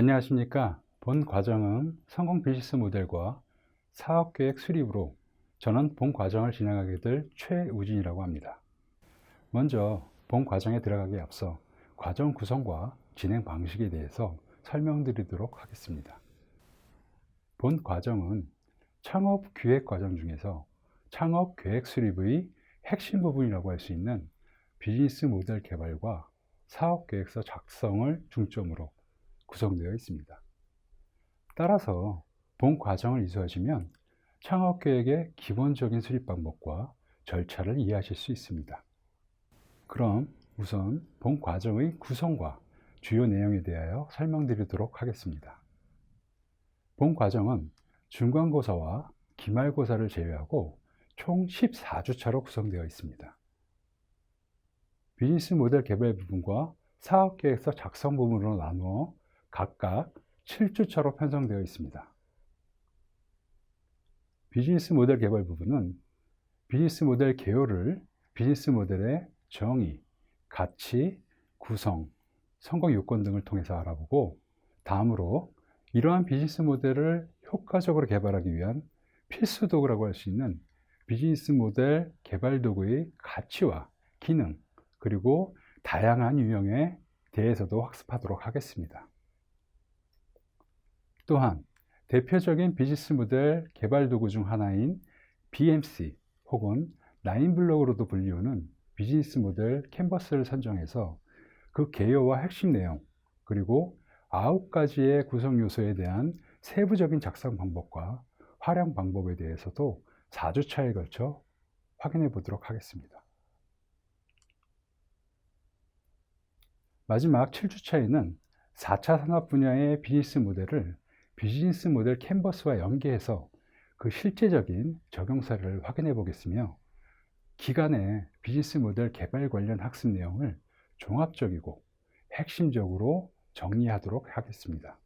안녕하십니까. 본 과정은 성공 비즈니스 모델과 사업계획 수립으로 저는 본 과정을 진행하게 될 최우진이라고 합니다. 먼저 본 과정에 들어가기에 앞서 과정 구성과 진행 방식에 대해서 설명드리도록 하겠습니다. 본 과정은 창업 기획 과정 중에서 창업 계획 수립의 핵심 부분이라고 할 수 있는 비즈니스 모델 개발과 사업 계획서 작성을 중점으로 구성되어 있습니다. 따라서 본 과정을 이수하시면 창업 계획의 기본적인 수립 방법과 절차를 이해하실 수 있습니다. 그럼 우선 본 과정의 구성과 주요 내용에 대하여 설명드리도록 하겠습니다. 본 과정은 중간고사와 기말고사를 제외하고 총 14주차로 구성되어 있습니다. 비즈니스 모델 개발 부분과 사업 계획서 작성 부분으로 나누어 각각 7주차로 편성되어 있습니다. 비즈니스 모델 개발 부분은 비즈니스 모델 개요를 비즈니스 모델의 정의, 가치, 구성, 성공 요건 등을 통해서 알아보고 다음으로 이러한 비즈니스 모델을 효과적으로 개발하기 위한 필수 도구라고 할 수 있는 비즈니스 모델 개발 도구의 가치와 기능, 그리고 다양한 유형에 대해서도 학습하도록 하겠습니다. 또한 대표적인 비즈니스 모델 개발 도구 중 하나인 BMC 혹은 라인블록으로도 불리우는 비즈니스 모델 캔버스를 선정해서 그 개요와 핵심 내용 그리고 아홉 가지의 구성 요소에 대한 세부적인 작성 방법과 활용 방법에 대해서도 4주차에 걸쳐 확인해 보도록 하겠습니다. 마지막 7주차에는 4차 산업 분야의 비즈니스 모델을 비즈니스 모델 캔버스와 연계해서 그 실제적인 적용 사례를 확인해 보겠으며 기간의 비즈니스 모델 개발 관련 학습 내용을 종합적이고 핵심적으로 정리하도록 하겠습니다.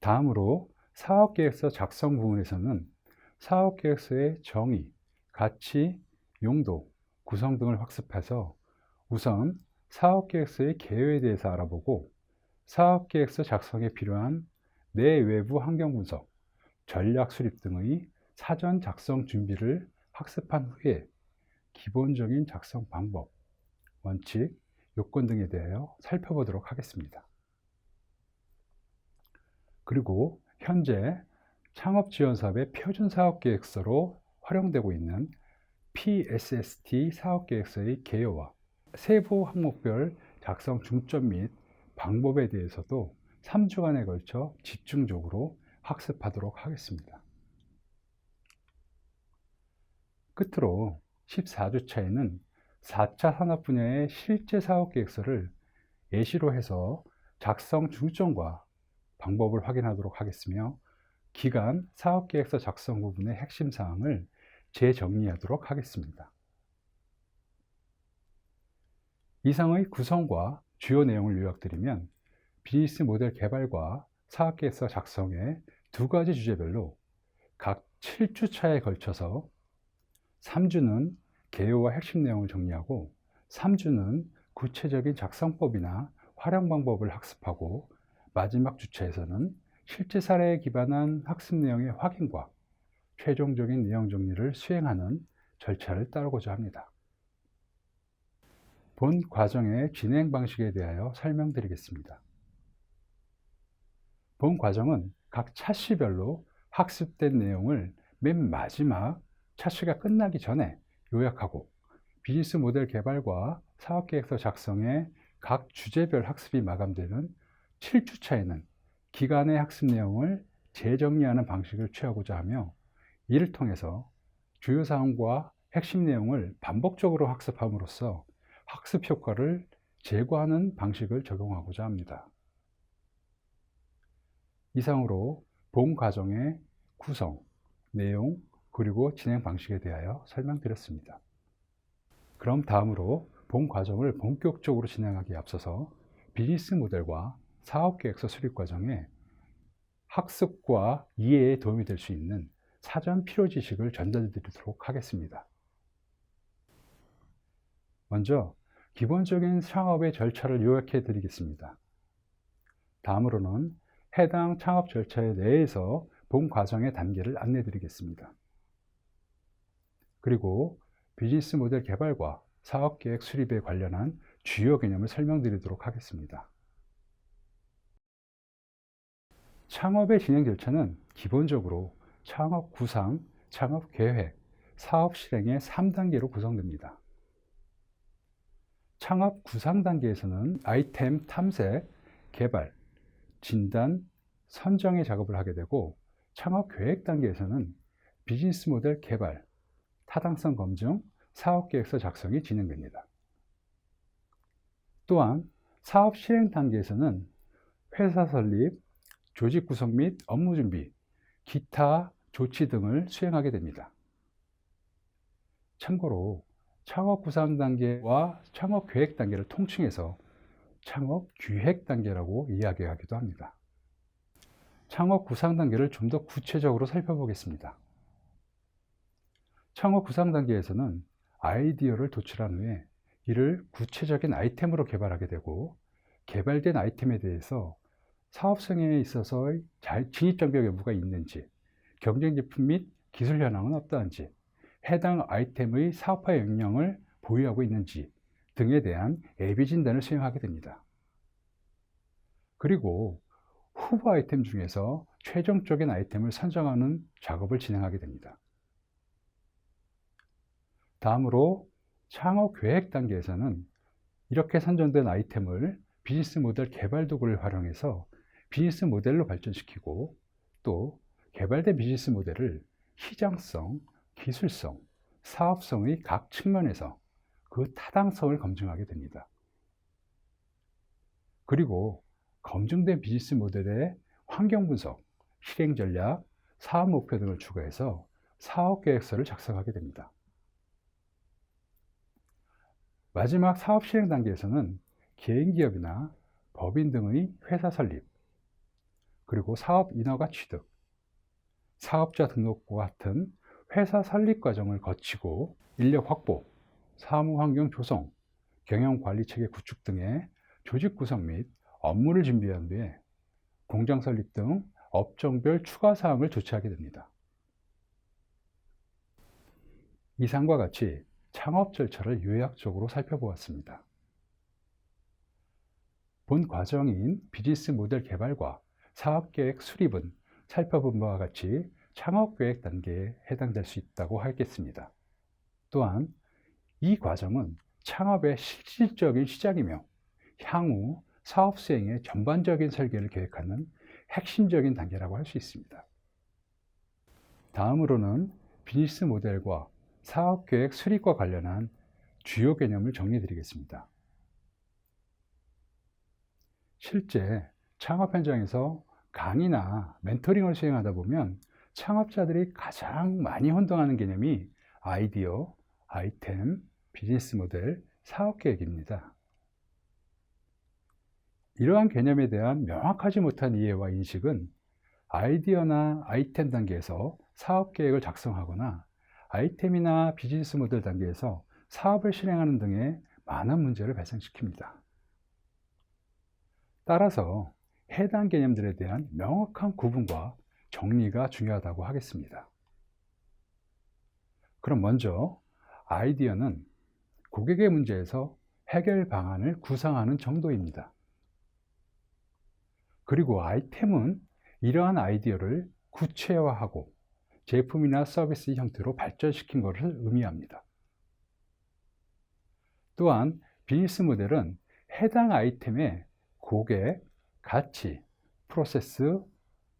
다음으로 사업계획서 작성 부분에서는 사업계획서의 정의, 가치, 용도, 구성 등을 학습해서 우선 사업계획서의 개요에 대해서 알아보고 사업계획서 작성에 필요한 내외부 환경 분석, 전략 수립 등의 사전 작성 준비를 학습한 후에 기본적인 작성 방법, 원칙, 요건 등에 대하여 살펴보도록 하겠습니다. 그리고 현재 창업 지원 사업의 표준 사업 계획서로 활용되고 있는 PSST 사업 계획서의 개요와 세부 항목별 작성 중점 및 방법에 대해서도 3주간에 걸쳐 집중적으로 학습하도록 하겠습니다. 끝으로 14주 차에는 4차 산업 분야의 실제 사업 계획서를 예시로 해서 작성 중점과 방법을 확인하도록 하겠으며 기간 사업 계획서 작성 부분의 핵심 사항을 재정리하도록 하겠습니다. 이상의 구성과 주요 내용을 요약드리면 비즈니스 모델 개발과 사업 계획서 작성의 두 가지 주제별로 각 7주차에 걸쳐서 3주는 개요와 핵심 내용을 정리하고 3주는 구체적인 작성법이나 활용 방법을 학습하고 마지막 주차에서는 실제 사례에 기반한 학습 내용의 확인과 최종적인 내용 정리를 수행하는 절차를 따르고자 합니다. 본 과정의 진행 방식에 대하여 설명드리겠습니다. 본 과정은 각 차시별로 학습된 내용을 맨 마지막 차시가 끝나기 전에 요약하고 비즈니스 모델 개발과 사업계획서 작성의 각 주제별 학습이 마감되는 7주차에는 기간의 학습 내용을 재정리하는 방식을 취하고자 하며 이를 통해서 주요 사항과 핵심 내용을 반복적으로 학습함으로써 학습 효과를 제고하는 방식을 적용하고자 합니다. 이상으로 본 과정의 구성, 내용, 그리고 진행 방식에 대하여 설명드렸습니다. 그럼 다음으로 본 과정을 본격적으로 진행하기에 앞서서 비즈니스 모델과 사업 계획서 수립 과정에 학습과 이해에 도움이 될 수 있는 사전 필요 지식을 전달드리도록 하겠습니다. 먼저 기본적인 창업의 절차를 요약해 드리겠습니다. 다음으로는 해당 창업 절차에 내에서 본 과정의 단계를 안내 드리겠습니다. 그리고 비즈니스 모델 개발과 사업 계획 수립에 관련한 주요 개념을 설명드리도록 하겠습니다. 창업의 진행 절차는 기본적으로 창업 구상, 창업 계획, 사업 실행의 3단계로 구성됩니다. 창업 구상 단계에서는 아이템 탐색, 개발, 진단, 선정의 작업을 하게 되고 창업 계획 단계에서는 비즈니스 모델 개발, 타당성 검증, 사업 계획서 작성이 진행됩니다. 또한 사업 실행 단계에서는 회사 설립, 조직 구성 및 업무 준비, 기타 조치 등을 수행하게 됩니다. 참고로 창업 구상 단계와 창업 계획 단계를 통칭해서 창업 기획 단계라고 이야기하기도 합니다. 창업 구상 단계를 좀 더 구체적으로 살펴보겠습니다. 창업 구상 단계에서는 아이디어를 도출한 후에 이를 구체적인 아이템으로 개발하게 되고 개발된 아이템에 대해서 사업성에 있어서의 진입 장벽 여부가 있는지 경쟁 제품 및 기술 현황은 어떠한지 해당 아이템의 사업화 역량을 보유하고 있는지 등에 대한 예비 진단을 수행하게 됩니다. 그리고 후보 아이템 중에서 최종적인 아이템을 선정하는 작업을 진행하게 됩니다. 다음으로 창업 계획 단계에서는 이렇게 선정된 아이템을 비즈니스 모델 개발 도구를 활용해서 비즈니스 모델로 발전시키고 또 개발된 비즈니스 모델을 시장성, 기술성, 사업성의 각 측면에서 그 타당성을 검증하게 됩니다. 그리고 검증된 비즈니스 모델의 환경 분석, 실행 전략, 사업 목표 등을 추가해서 사업 계획서를 작성하게 됩니다. 마지막 사업 실행 단계에서는 개인기업이나 법인 등의 회사 설립, 그리고 사업 인허가 취득, 사업자 등록과 같은 회사 설립 과정을 거치고 인력 확보, 사무 환경 조성, 경영 관리 체계 구축 등의 조직 구성 및 업무를 준비한 뒤에 공장 설립 등 업종별 추가 사항을 조치하게 됩니다. 이상과 같이 창업 절차를 요약적으로 살펴보았습니다. 본 과정인 비즈니스 모델 개발과 사업 계획 수립은 살펴본 바와 같이 창업 계획 단계에 해당될 수 있다고 하겠습니다. 또한 이 과정은 창업의 실질적인 시작이며 향후 사업 수행의 전반적인 설계를 계획하는 핵심적인 단계라고 할 수 있습니다. 다음으로는 비즈니스 모델과 사업 계획 수립과 관련한 주요 개념을 정리해 드리겠습니다. 실제 창업 현장에서 강의나 멘토링을 수행하다 보면 창업자들이 가장 많이 혼동하는 개념이 아이디어, 아이템, 비즈니스 모델, 사업 계획입니다. 이러한 개념에 대한 명확하지 못한 이해와 인식은 아이디어나 아이템 단계에서 사업 계획을 작성하거나 아이템이나 비즈니스 모델 단계에서 사업을 실행하는 등의 많은 문제를 발생시킵니다. 따라서 해당 개념들에 대한 명확한 구분과 정리가 중요하다고 하겠습니다. 그럼 먼저 아이디어는 고객의 문제에서 해결 방안을 구상하는 정도입니다. 그리고 아이템은 이러한 아이디어를 구체화하고 제품이나 서비스 형태로 발전시킨 것을 의미합니다. 또한 비즈니스 모델은 해당 아이템의 고객, 가치, 프로세스,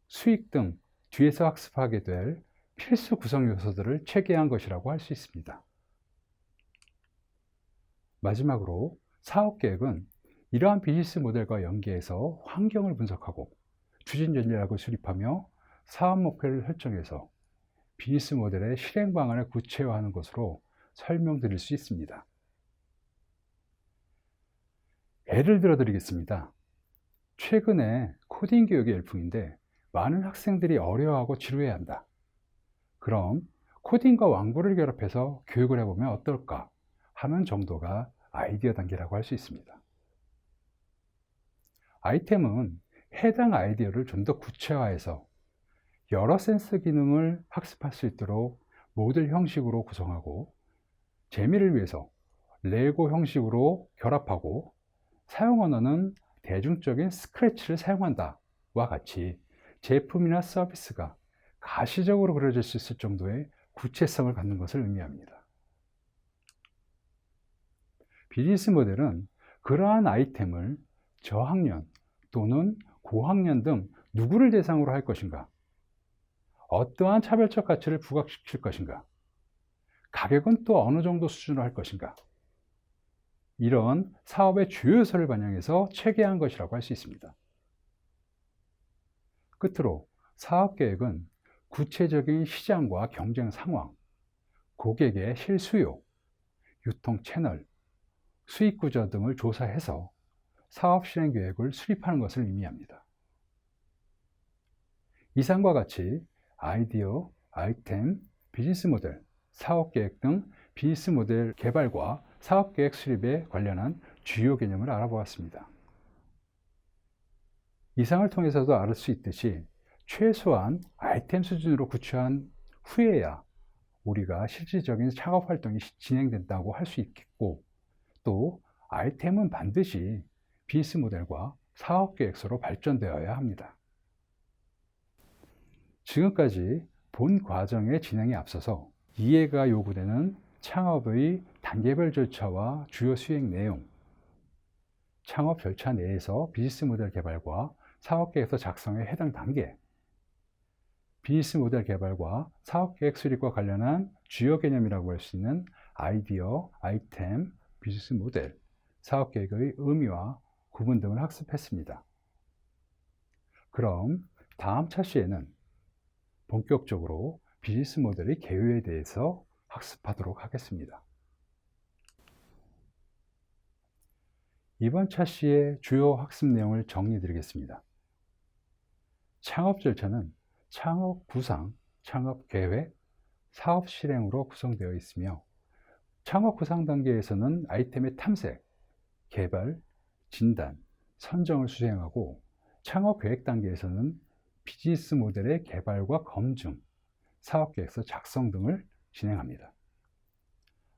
수익 등 뒤에서 학습하게 될 필수 구성 요소들을 체계한 것이라고 할 수 있습니다. 마지막으로 사업 계획은 이러한 비즈니스 모델과 연계해서 환경을 분석하고 추진 전략을 수립하며 사업 목표를 설정해서 비즈니스 모델의 실행 방안을 구체화하는 것으로 설명드릴 수 있습니다. 예를 들어 드리겠습니다. 최근에 코딩 교육이 열풍인데 많은 학생들이 어려워하고 지루해한다. 그럼 코딩과 왕구를 결합해서 교육을 해보면 어떨까 하는 정도가 아이디어 단계라고 할 수 있습니다. 아이템은 해당 아이디어를 좀 더 구체화해서 여러 센서 기능을 학습할 수 있도록 모듈 형식으로 구성하고 재미를 위해서 레고 형식으로 결합하고 사용 언어는 대중적인 스크래치를 사용한다와 같이 제품이나 서비스가 가시적으로 그려질 수 있을 정도의 구체성을 갖는 것을 의미합니다. 비즈니스 모델은 그러한 아이템을 저학년 또는 고학년 등 누구를 대상으로 할 것인가? 어떠한 차별적 가치를 부각시킬 것인가? 가격은 또 어느 정도 수준으로 할 것인가? 이런 사업의 주요 요소를 반영해서 체계한 것이라고 할 수 있습니다. 끝으로 사업 계획은 구체적인 시장과 경쟁 상황, 고객의 실수요, 유통 채널, 수익 구조 등을 조사해서 사업 실행 계획을 수립하는 것을 의미합니다. 이상과 같이 아이디어, 아이템, 비즈니스 모델, 사업 계획 등 비즈니스 모델 개발과 사업 계획 수립에 관련한 주요 개념을 알아보았습니다. 이상을 통해서도 알 수 있듯이 최소한 아이템 수준으로 구체한 후에야 우리가 실질적인 창업 활동이 진행된다고 할 수 있겠고 또 아이템은 반드시 비즈니스 모델과 사업 계획서로 발전되어야 합니다. 지금까지 본 과정의 진행에 앞서서 이해가 요구되는 창업의 단계별 절차와 주요 수행 내용, 창업 절차 내에서 비즈니스 모델 개발과 사업 계획서 작성에 해당 단계, 비즈니스 모델 개발과 사업 계획 수립과 관련한 주요 개념이라고 할 수 있는 아이디어, 아이템, 비즈니스 모델, 사업 계획의 의미와 구분 등을 학습했습니다. 그럼 다음 차시에는 본격적으로 비즈니스 모델의 개요에 대해서 학습하도록 하겠습니다. 이번 차시의 주요 학습 내용을 정리해 드리겠습니다. 창업 절차는 창업 구상, 창업 계획, 사업 실행으로 구성되어 있으며 창업 구상 단계에서는 아이템의 탐색, 개발, 진단, 선정을 수행하고 창업 계획 단계에서는 비즈니스 모델의 개발과 검증, 사업 계획서 작성 등을 진행합니다.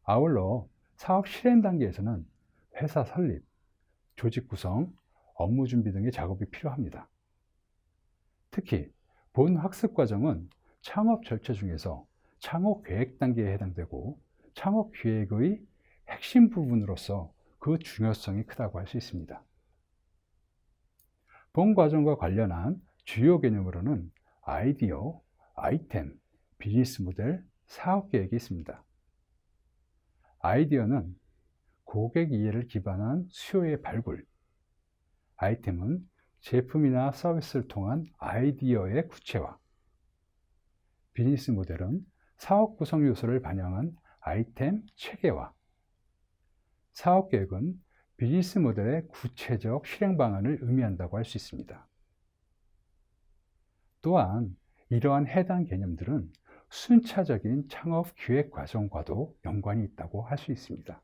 아울러 사업 실행 단계에서는 회사 설립, 조직 구성, 업무 준비 등의 작업이 필요합니다. 특히 본 학습 과정은 창업 절차 중에서 창업 계획 단계에 해당되고 창업 계획의 핵심 부분으로서 그 중요성이 크다고 할 수 있습니다. 본 과정과 관련한 주요 개념으로는 아이디어, 아이템, 비즈니스 모델, 사업 계획이 있습니다. 아이디어는 고객 이해를 기반한 수요의 발굴, 아이템은 제품이나 서비스를 통한 아이디어의 구체화, 비즈니스 모델은 사업 구성 요소를 반영한 아이템 체계화, 사업 계획은 비즈니스 모델의 구체적 실행 방안을 의미한다고 할 수 있습니다. 또한 이러한 해당 개념들은 순차적인 창업 기획 과정과도 연관이 있다고 할 수 있습니다.